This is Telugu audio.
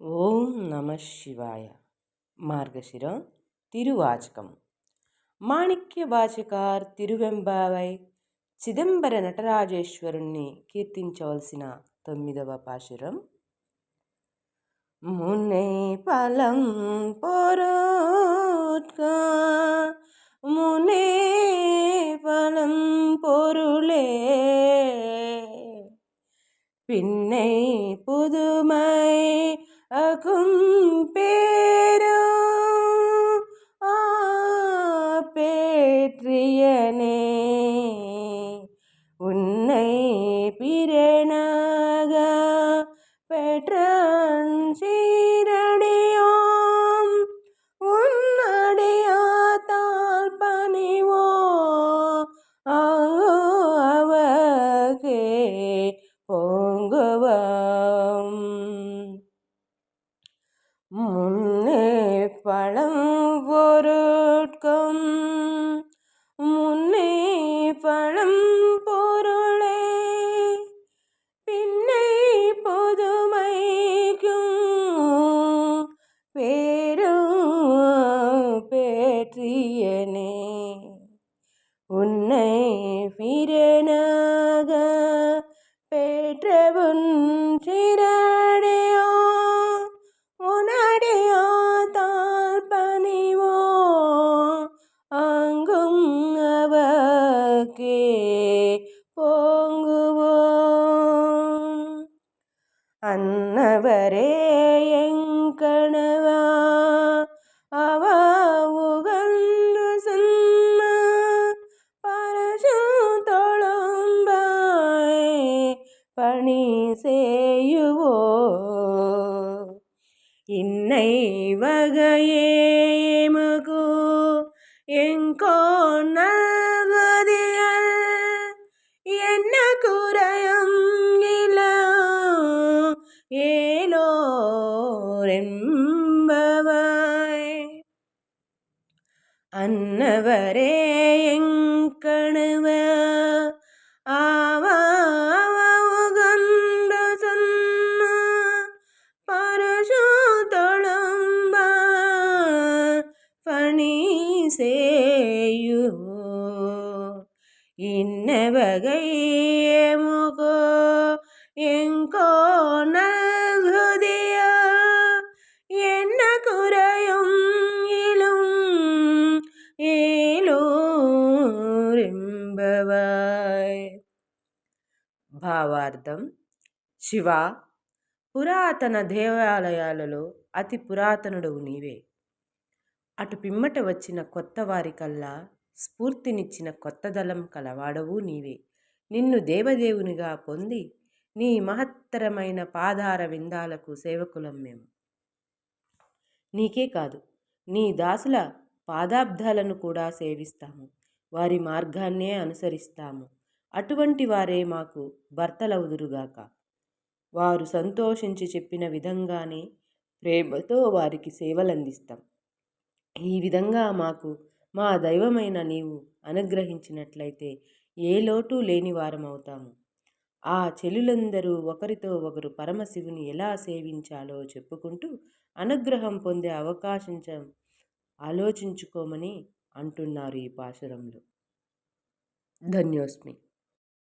ఓం నమ శివాయ మార్గశిర తిరువాచకం మాణిక్య వాచకార్ తిరువెంబావై చిదంబర నటరాజేశ్వరుణ్ణి కీర్తించవలసిన తొమ్మిదవ పాశురం మునే పలం పొరోత్క మునే పలం పొరులే பின்னை புதுமை அகும்பேரும் பேற்றியனே உன்னை பிறனாக பெற்ற முன்னே பழம் பொருளே பின்னை பொதுமைக்கும் பேரும் பேற்றியனே. உன்னை பிற அன்னவரே எங்கணவா அவ உகந்து சொன்ன பரசு தொழும்பாய் பணி செய்யுவோ. இன்னை வகையே மகோ எங்கோ நல்ல என்பவாய் அன்னவரே எங்கணுவ ஆவாவுகண்டு சொன்ன பரசோதொழும்ப பணி சேயு. இன்ன வகை முகோ எங் భావార్థం శివ పురాతన దేవాలయాలలో అతి పురాతనుడవు నీవే. అటు పిమ్మట వచ్చిన కొత్త వారికల్లా స్ఫూర్తినిచ్చిన కొత్త దళం కలవాడవు నీవే. నిన్ను దేవదేవునిగా పొంది నీ మహత్తరమైన పాదార విందాలకు సేవకులం మేము. నీకే కాదు నీ దాసుల పాదాబ్దాలను కూడా సేవిస్తాము. వారి మార్గాన్నే అనుసరిస్తాము. అటువంటి వారే మాకు భర్తలవుదురుగాక. వారు సంతోషించి చెప్పిన విధంగానే ప్రేమతో వారికి సేవలందిస్తాం. ఈ విధంగా మాకు మా దైవమైన నీవు అనుగ్రహించినట్లయితే ఏ లోటు లేని వారమవుతాము. ఆ చెలులందరూ ఒకరితో ఒకరు పరమశివుని ఎలా సేవించాలో చెప్పుకుంటూ అనుగ్రహం పొందే అవకాశం ఆలోచించుకోమని అంటున్నారు ఈ పాశురంలో. ధన్యోస్మి.